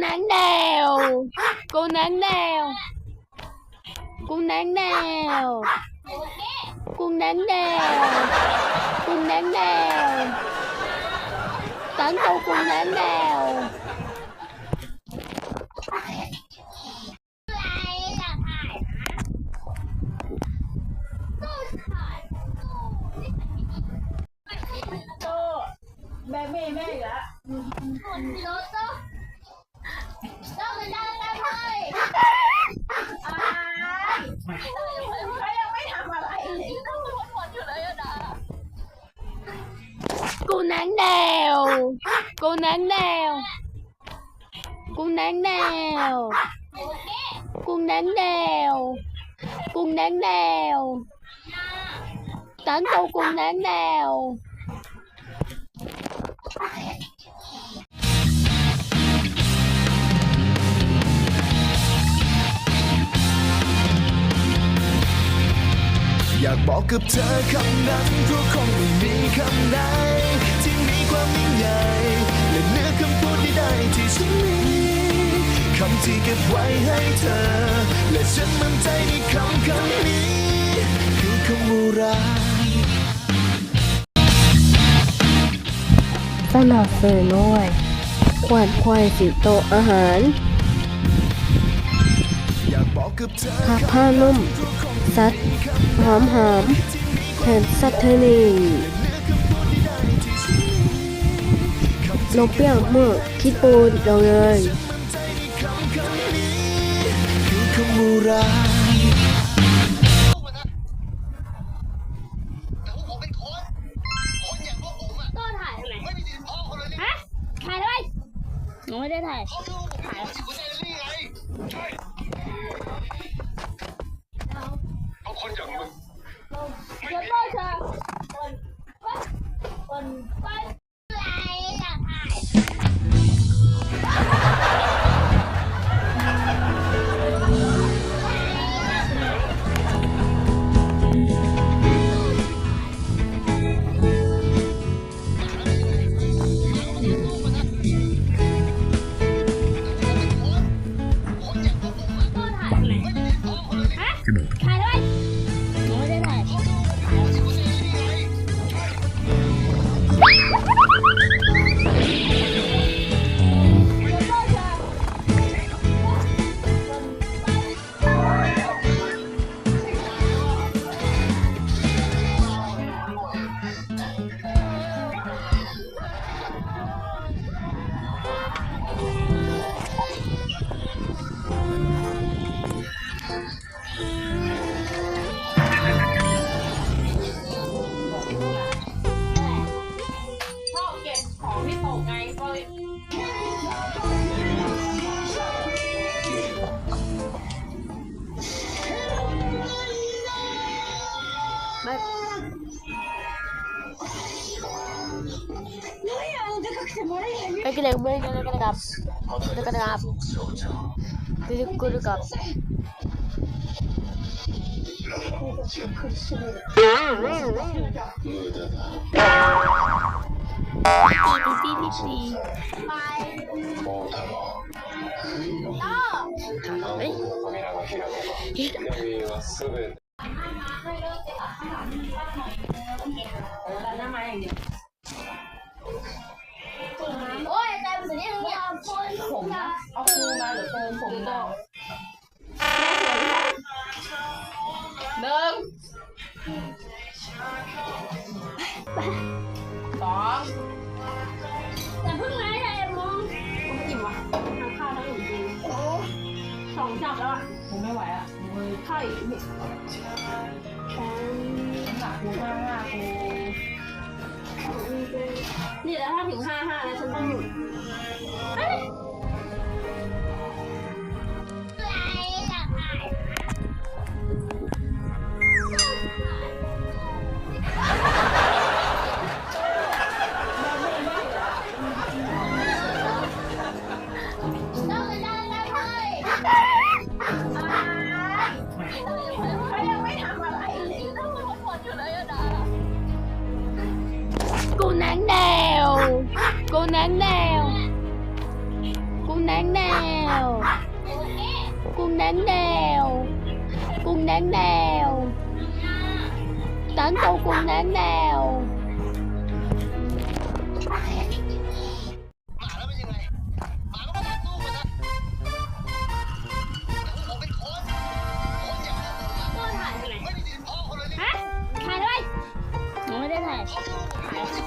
nắng nào. Cô nắng nào. Cô nắng nào. Cô nắng nào. Cô nắng nào. Tán câu cô nắng nào. Mẹ mẹ mẹ đã. cô nắng nào cô nắng nào cô nắng nào cô nắng nào tấn cô cô nắng nào อยากบอกกับเธอคำนั้นเพราะคงไม่มีคำใด ั้น ที่เก็บไว้ให้เธอ และฉันมั่นใจในคำคำนี้ คือคำว่ารักสนับสนุนด้วยขวดควายสิโตอาหารผ้าผ้านุ่มซัดหอมหอมแทนซัตเทนีนกเปรี้ยวเมื่อคิดปูนดองเลย รักแต่ว่าผมเป็นคนคนอย่างพวกผมอะต้นถ่ายทำไมไม่มีสิทธิ์พ่อคนเลยนี่ฮะถ่ายเลยหนูไม่ได้ถ่ายเขารู้ว่าผมเป็นคนสิคุณเอลลี่ไงใช่เอาคนอย่างมึงเดี๋ยวต้นเธอคนคนคนอะไร ไปกินเลยไม่ได้กันกับได้กันกับคือกูดูกับปีปีปีปีเฮ้ย หนึ่งสองแต่เพิ่งมาได้เอ็มมองผมอิ่มว่ะทั้งข้าวทั้งหนุ่มจีนโอ้สองจับแล้วอะผมไม่ไหวอะมือไข้เนี่ยหนักกูมากมากกูนี่แล้วถ้าถึงห้าห้าแล้วฉันต้องหยุดูนังแนวกูนั่งแนวกูนั่งแนวกูนั่งแนวตั้งตัวกุ้งแนงแนวไม่ได้ถ่าย